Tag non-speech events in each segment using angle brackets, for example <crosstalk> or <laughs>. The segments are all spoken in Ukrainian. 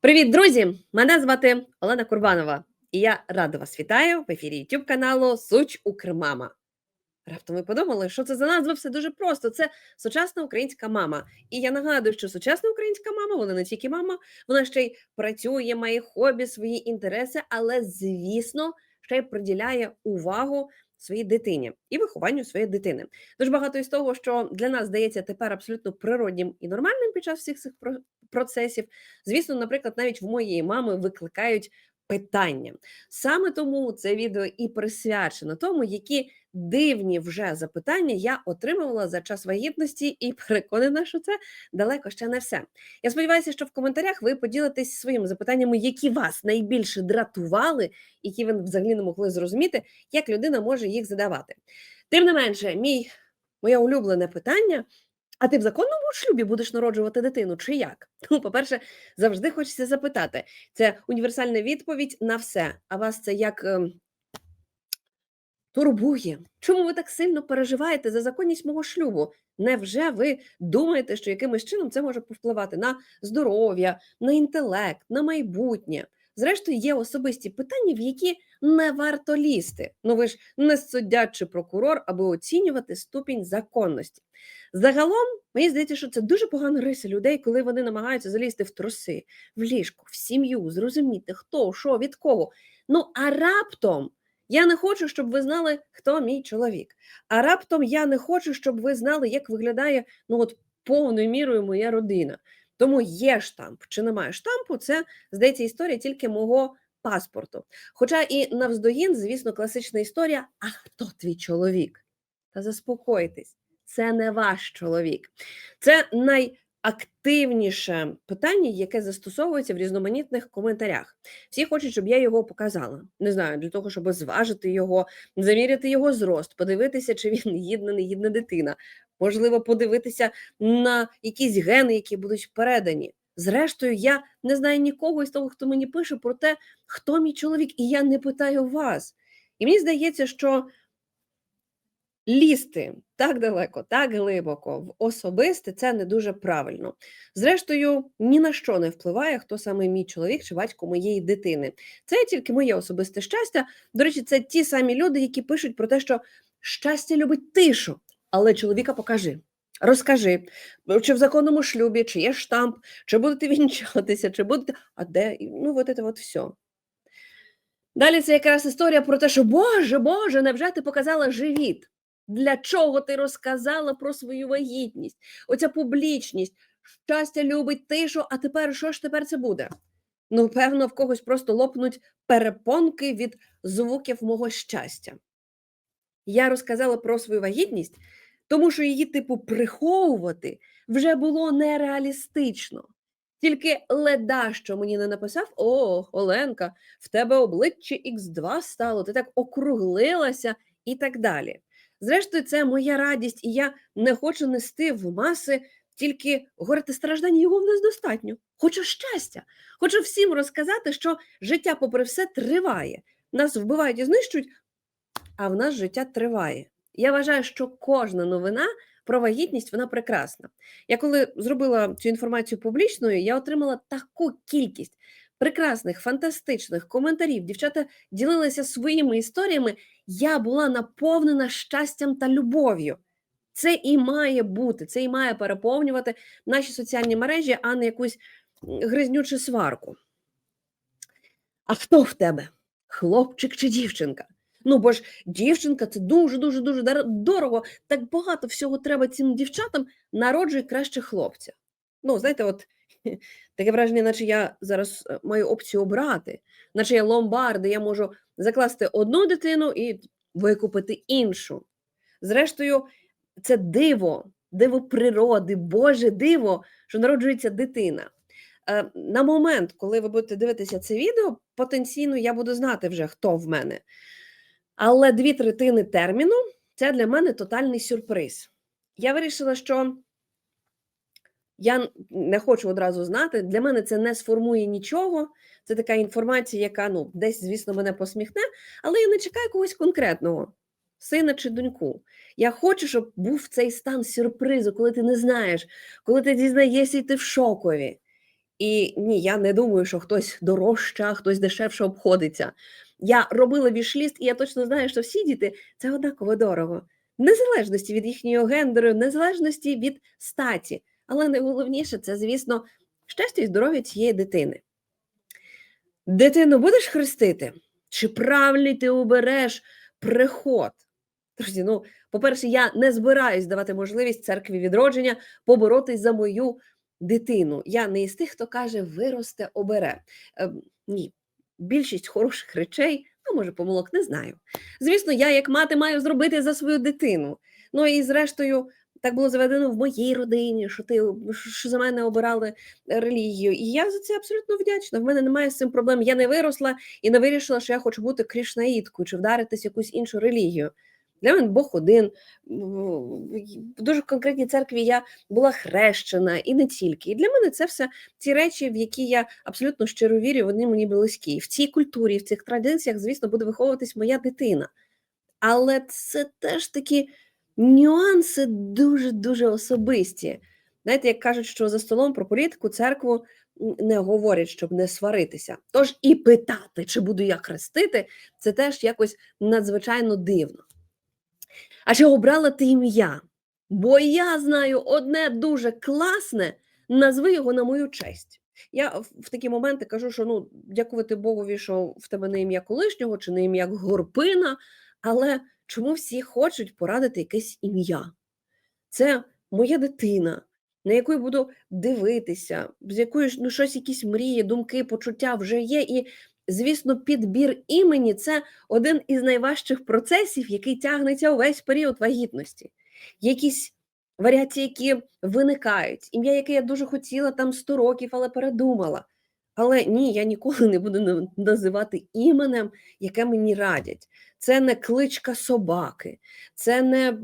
Привіт, друзі! Мене звати Олена Курбанова, і я рада вас вітаю в ефірі YouTube каналу Суч Укрмама. Раптом ви подумали, що це за назва все дуже просто. Це сучасна українська мама. І я нагадую, що сучасна українська мама, вона не тільки мама, вона ще й працює, має хобі, свої інтереси, але, звісно, ще й приділяє увагу своїй дитині і вихованню своєї дитини. Дуже багато із того, що для нас здається тепер абсолютно природнім і нормальним під час всіх цих процесів. Звісно, наприклад, навіть в моєї мами викликають питання. Саме тому це відео і присвячено тому, які дивні вже запитання я отримувала за час вагітності, і <laughs> переконана, що це далеко ще не все. Я сподіваюся, що в коментарях ви поділитесь своїми запитаннями, які вас найбільше дратували, які ви взагалі не могли зрозуміти, як людина може їх задавати. Тим не менше, мій моє улюблене питання. А ти в законному шлюбі будеш народжувати дитину, чи як? <laughs> Ну, по-перше, завжди хочеться запитати. Це універсальна відповідь на все. А вас це як е, турбує? Чому ви так сильно переживаєте за законність мого шлюбу? Невже ви думаєте, що якимось чином це може повпливати на здоров'я, на інтелект, на майбутнє? Зрештою, є особисті питання, в які не варто лізти. Ну ви ж не суддя чи прокурор, аби оцінювати ступінь законності. Загалом, мені здається, що це дуже погана риса людей, коли вони намагаються залізти в труси, в ліжко, в сім'ю, зрозуміти, хто, що, від кого. Ну, а раптом я не хочу, щоб ви знали, хто мій чоловік. А раптом я не хочу, щоб ви знали, як виглядає ну от повною мірою моя родина. Тому є штамп чи немає штампу, це здається історія тільки мого паспорту. Хоча і навздогін, звісно, класична історія: а хто твій чоловік? Та заспокойтесь, це не ваш чоловік. Це найактивніше питання, яке застосовується в різноманітних коментарях. Всі хочуть, щоб я його показала. Не знаю, для того, щоб зважити його, заміряти його зрост, подивитися, чи він гідна, не гідна дитина. Можливо, подивитися на якісь гени, які будуть передані. Зрештою, я не знаю нікого із того, хто мені пише про те, хто мій чоловік, і я не питаю вас. І мені здається, що лізти так далеко, так глибоко в особисте це не дуже правильно. Зрештою, ні на що не впливає, хто саме мій чоловік чи батько моєї дитини. Це тільки моє особисте щастя. До речі, це ті самі люди, які пишуть про те, що щастя любить тишу, але чоловіка покажи. Розкажи, чи в законному шлюбі, чи є штамп, чи будете <laughs> вінчатися, чи будете. А де? Ну, от це от все. Далі це якраз історія про те, що Боже, Боже, невже ти показала живіт? Для чого ти розказала про свою вагітність? Оця публічність, щастя любить тишу, а тепер що ж тепер це буде? Ну, певно, в когось просто лопнуть перепонки від звуків мого щастя. Я розказала про свою вагітність, тому що її, типу, приховувати вже було нереалістично. Тільки леда, що мені не написав: О, Оленка, в тебе обличчя Х2 стало, ти так округлилася і так далі. Зрештою, це моя радість, і я не хочу нести в маси тільки горе та страждання, його в нас достатньо. Хочу щастя, хочу всім розказати, що життя, попри все, триває. Нас вбивають і знищують, а в нас життя триває. Я вважаю, що кожна новина про вагітність вона прекрасна. Я коли зробила цю інформацію публічною, я отримала таку кількість прекрасних, фантастичних коментарів. Дівчата ділилися своїми історіями. Я була наповнена щастям та любов'ю. Це і має бути, це і має переповнювати наші соціальні мережі, а не якусь гризнючу сварку. А хто в тебе? Хлопчик чи дівчинка? Ну, бо ж дівчинка це дуже-дуже дуже дорого. Так багато всього треба цим дівчатам народжує краще хлопця. Ну, знаєте, от <laughs> таке враження, наче я зараз е, маю опцію обрати, наче я ломбард, де я можу закласти одну дитину і викупити іншу. Зрештою, це диво, диво природи, Боже диво, що народжується дитина. Е, на момент, коли ви будете дивитися це відео, потенційно я буду знати вже, хто в мене. Але дві третини терміну це для мене тотальний сюрприз. Я вирішила, що я не хочу одразу знати. Для мене це не сформує нічого. Це така інформація, яка ну, десь, звісно, мене посміхне, але я не чекаю когось конкретного сина чи доньку. Я хочу, щоб був цей стан сюрпризу, коли ти не знаєш, коли ти дізнаєшся і ти в шокові. І ні, я не думаю, що хтось дорожче, хтось дешевше обходиться. Я робила вішліст, і я точно знаю, що всі діти це однаково дорого, незалежності від їхнього гендеру, незалежності від статі. Але найголовніше це, звісно, щастя і здоров'я цієї дитини. Дитину будеш хрестити? Чи правильний ти обереш приход? Друзі, ну, по-перше, я не збираюсь давати можливість церкві відродження поборотись за мою дитину. Я не із тих, хто каже, виросте, обере. Е, ні, більшість хороших речей, а може, помилок не знаю. Звісно, я, як мати, маю зробити за свою дитину. Ну і зрештою, так було заведено в моїй родині, що ти що за мене обирали релігію. І я за це абсолютно вдячна. В мене немає з цим проблем. Я не виросла і не вирішила, що я хочу бути кришнаїткою чи вдаритись в якусь іншу релігію. Для мене Бог один. В дуже конкретній церкві я була хрещена і не тільки. І для мене це все ті речі, в які я абсолютно щиро вірю, вони мені близькі. В цій культурі, в цих традиціях, звісно, буде виховуватись моя дитина. Але це теж такі нюанси дуже-дуже особисті. Знаєте, як кажуть, що за столом про політику, церкву не говорять, щоб не сваритися. Тож і питати, чи буду я хрестити, це теж якось надзвичайно дивно. А чи обрала ти ім'я? Бо я знаю одне дуже класне, назви його на мою честь. Я в такі моменти кажу, що ну, дякувати Богові, що в тебе не ім'я колишнього чи не ім'я Горпина, але чому всі хочуть порадити якесь ім'я? Це моя дитина, на яку я буду дивитися, з якою ну, щось, якісь мрії, думки, почуття вже є. І Звісно, підбір імені це один із найважчих процесів, який тягнеться увесь період вагітності. Якісь варіації, які виникають, ім'я, яке я дуже хотіла там 100 років, але передумала. Але ні, я ніколи не буду називати іменем, яке мені радять. Це не кличка собаки, це не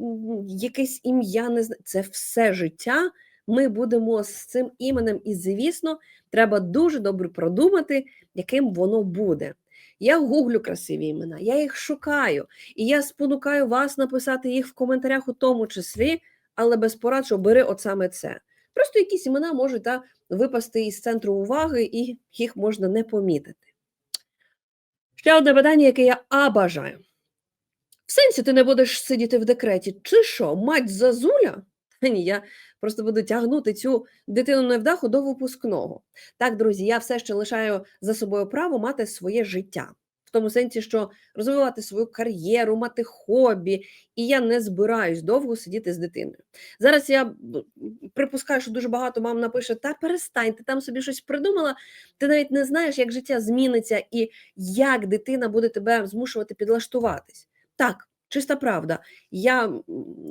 якесь ім'я, не це все життя. Ми будемо з цим іменем, і, звісно, треба дуже добре продумати, яким воно буде. Я гуглю красиві імена, я їх шукаю, і я спонукаю вас написати їх в коментарях у тому числі, але без порад, що бери от саме це. Просто якісь імена можуть та, випасти із центру уваги, і їх можна не помітити. Ще одне питання, яке я а бажаю. В сенсі ти не будеш сидіти в декреті, чи що, мать зазуля? <laughs> Ні, я просто буду тягнути цю дитину невдаху до випускного. Так, друзі, я все ще лишаю за собою право мати своє життя. Тому сенсі, що розвивати свою кар'єру, мати хобі, і я не збираюсь довго сидіти з дитиною. Зараз я припускаю, що дуже багато мам напише: та перестань, ти там собі щось придумала, ти навіть не знаєш, як життя зміниться і як дитина буде тебе змушувати підлаштуватись. Так, чиста правда. Я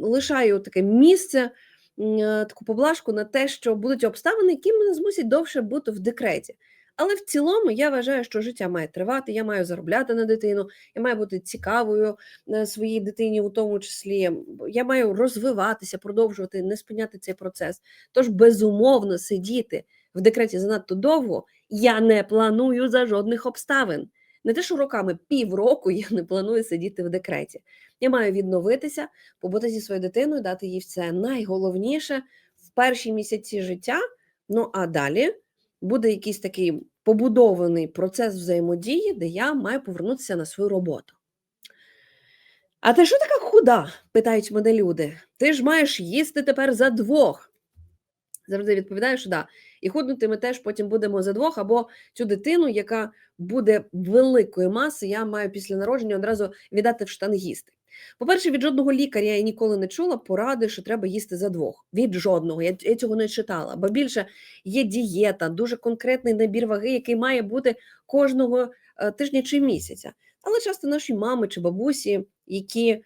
лишаю таке місце, е, таку поблажку на те, що будуть обставини, які мене змусять довше бути в декреті. Але в цілому я вважаю, що життя має тривати, я маю заробляти на дитину, я маю бути цікавою е, своїй дитині, у тому числі. Я маю розвиватися, продовжувати, не спиняти цей процес. Тож, безумовно, сидіти в декреті занадто довго я не планую за жодних обставин. Не те, що роками півроку я не планую сидіти в декреті. Я маю відновитися, побути зі своєю дитиною, дати їй все найголовніше в перші місяці життя. Ну а далі буде якийсь такий побудований процес взаємодії, де я маю повернутися на свою роботу. А ти що така худа? питають мене люди. Ти ж маєш їсти тепер за двох. Завжди відповідаю, що да. І худнути ми теж потім будемо за двох, або цю дитину, яка буде великої маси, я маю після народження одразу віддати в штангісти. По-перше, від жодного лікаря я ніколи не чула поради, що треба їсти за двох. Від жодного. Я, я цього не читала. Бо більше є дієта, дуже конкретний набір ваги, який має бути кожного е, тижня чи місяця. Але часто наші мами чи бабусі, які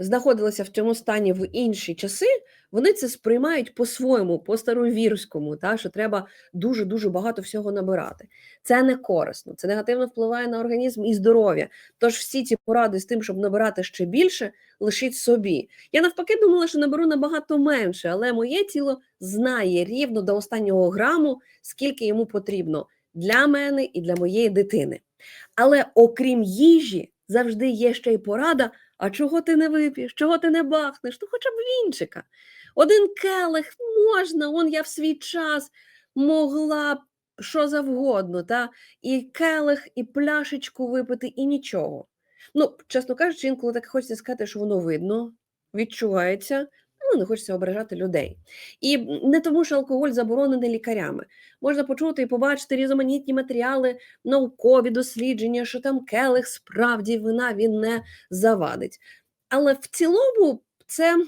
знаходилися в цьому стані в інші часи, вони це сприймають по-своєму, по-старовірському, та, що треба дуже-дуже багато всього набирати. Це не корисно, це негативно впливає на організм і здоров'я. Тож всі ці поради з тим, щоб набирати ще більше, лишіть собі. Я навпаки думала, що наберу набагато менше, але моє тіло знає рівно до останнього граму, скільки йому потрібно для мене і для моєї дитини. Але окрім їжі, завжди є ще й порада. А чого ти не вип'єш? Чого ти не бахнеш? Ну хоча б вінчика. Один келих можна, он я в свій час могла б що завгодно, та і келих, і пляшечку випити, і нічого. Ну, чесно кажучи, інколи так хочеться сказати, що воно видно, відчувається, але не хочеться ображати людей. І не тому, що алкоголь заборонений лікарями. Можна почути і побачити різноманітні матеріали, наукові дослідження, що там келих справді вина він не завадить. Але в цілому це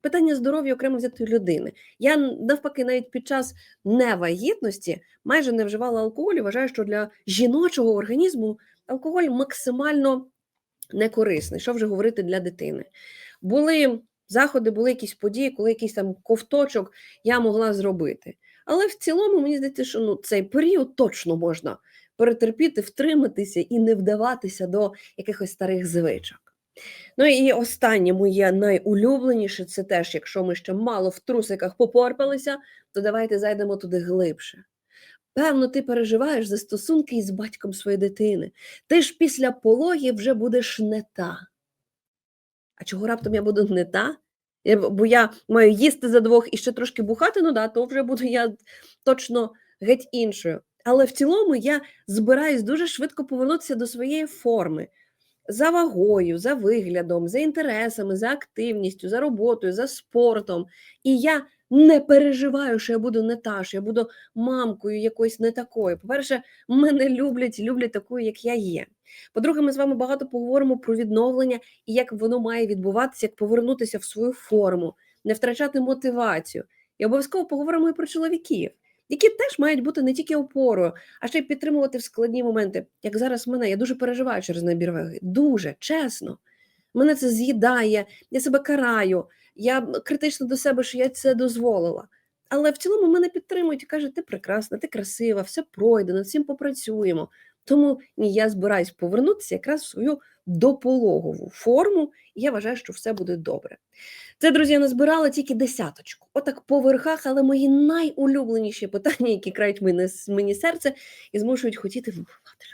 питання здоров'я окремо взятої людини. Я навпаки, навіть під час невагітності майже не вживала алкоголю. Вважаю, що для жіночого організму алкоголь максимально некорисний. Що вже говорити для дитини? Були заходи, були якісь події, коли якийсь там ковточок я могла зробити. Але в цілому мені здається, що ну, цей період точно можна перетерпіти, втриматися і не вдаватися до якихось старих звичок. Ну і останнє моє найулюбленіше це теж, якщо ми ще мало в трусиках попорпалися, то давайте зайдемо туди глибше. Певно, ти переживаєш за стосунки із батьком своєї дитини. Ти ж після пологів вже будеш не та. А чого раптом я буду не та? Я, бо я маю їсти за двох і ще трошки бухати, ну да, то вже буду я точно геть іншою. Але в цілому я збираюсь дуже швидко повернутися до своєї форми за вагою, за виглядом, за інтересами, за активністю, за роботою, за спортом. І я не переживаю, що я буду не та, що я буду мамкою якоюсь не такою. По-перше, мене люблять, люблять такою, як я є. По-друге, ми з вами багато поговоримо про відновлення і як воно має відбуватися, як повернутися в свою форму, не втрачати мотивацію. І обов'язково поговоримо і про чоловіків, які теж мають бути не тільки опорою, а ще й підтримувати в складні моменти. Як зараз мене, я дуже переживаю через набір ваги. Дуже чесно. Мене це з'їдає, я себе караю, я критично до себе, що я це дозволила. Але в цілому мене підтримують і кажуть, ти прекрасна, ти красива, все пройде, над цим попрацюємо. Тому я збираюсь повернутися якраз в свою допологову форму, і я вважаю, що все буде добре. Це, друзі, я назбирала тільки десяточку. Отак по верхах, але мої найулюбленіші питання, які крають мені, мені серце і змушують хотіти вбивати.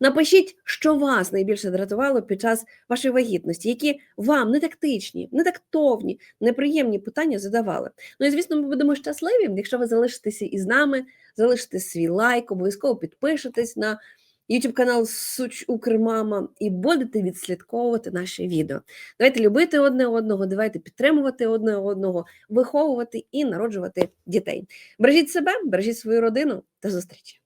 Напишіть, що вас найбільше дратувало під час вашої вагітності, які вам не тактичні, не тактовні, неприємні питання задавали. Ну і звісно, ми будемо щасливі, якщо ви залишитеся із нами, залишите свій лайк, обов'язково підпишетесь на YouTube канал Суч Укрмама і будете відслідковувати наші відео. Давайте любити одне одного, давайте підтримувати одне одного, виховувати і народжувати дітей. Бережіть себе, бережіть свою родину та зустрічі.